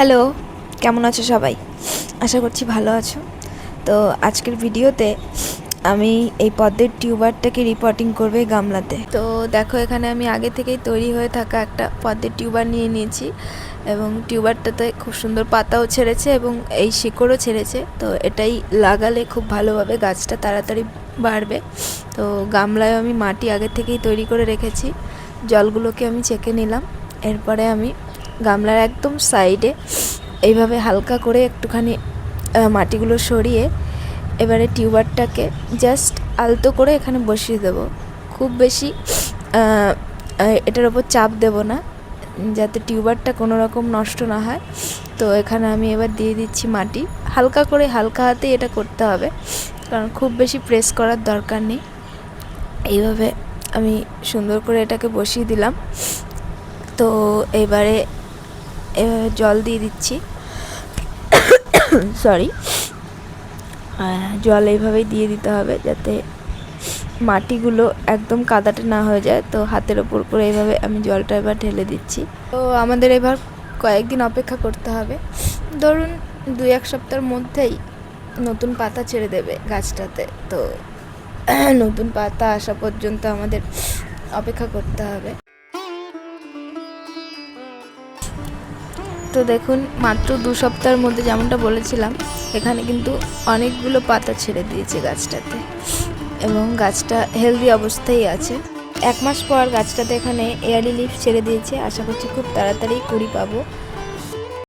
Hello, কেমন আছো সবাই? আশা করছি ভালো আছো। তো আজকের ভিডিওতে আমি এই পদ্মের টিউবারটাকে রিপোর্টিং করবে গামলাতে। তো দেখো, এখানে আমি আগে থেকেই তৈরি হয়ে থাকা একটা পদ্মের টিউবার নিয়ে নিয়েছি এবং টিউবারটাতে খুব সুন্দর পাতাও ছেড়েছে এবং এই শিকড়ও ছেড়েছে। তো এটাই লাগালে খুব ভালোভাবে গাছটা তাড়াতাড়ি বাড়বে। তো গামলায় আমি মাটি আগে থেকেই তৈরি করে রেখেছি। জলগুলোকে আমি চেকে নিলাম। এরপরে আমি গামলার একদম সাইডে এইভাবে হালকা করে একটুখানি মাটিগুলো সরিয়ে এবারে টিউবারটাকে জাস্ট আলতো করে এখানে বসিয়ে দেবো। খুব বেশি এটার ওপর চাপ দেব না, যাতে টিউবারটা কোনো রকম নষ্ট না হয়। তো এখানে আমি এবার দিয়ে দিচ্ছি মাটি। হালকা করে হালকা হাতেই এটা করতে হবে, কারণ খুব বেশি প্রেস করার দরকার নেই। এইভাবে আমি সুন্দর করে এটাকে বসিয়ে দিলাম। তো এবারে জল দিয়ে দিচ্ছি। সরি জল এইভাবেই দিয়ে দিতে হবে যাতে মাটিগুলো একদম কাদাটে না হয়ে যায়। তো হাতের ওপর করে এইভাবে আমি জলটা এবার ঢেলে দিচ্ছি। তো আমাদের এবার কয়েকদিন অপেক্ষা করতে হবে। ধরুন দুই, এক সপ্তাহের মধ্যেই নতুন পাতা ছেড়ে দেবে গাছটাতে। তো নতুন পাতা আসা পর্যন্ত আমাদের অপেক্ষা করতে হবে। তো দেখুন, মাত্র দু সপ্তাহের মধ্যে যেমনটা বলেছিলাম, এখানে কিন্তু অনেকগুলো পাতা ছেড়ে দিয়েছে গাছটাতে। এবং গাছটা হেলদি অবস্থায় আছে। এক মাস পর গাছটাতে এখানে এয়ারলি লিফ ছেড়ে দিয়েছে। আশা করছি খুব তাড়াতাড়ি কুড়ি পাবো।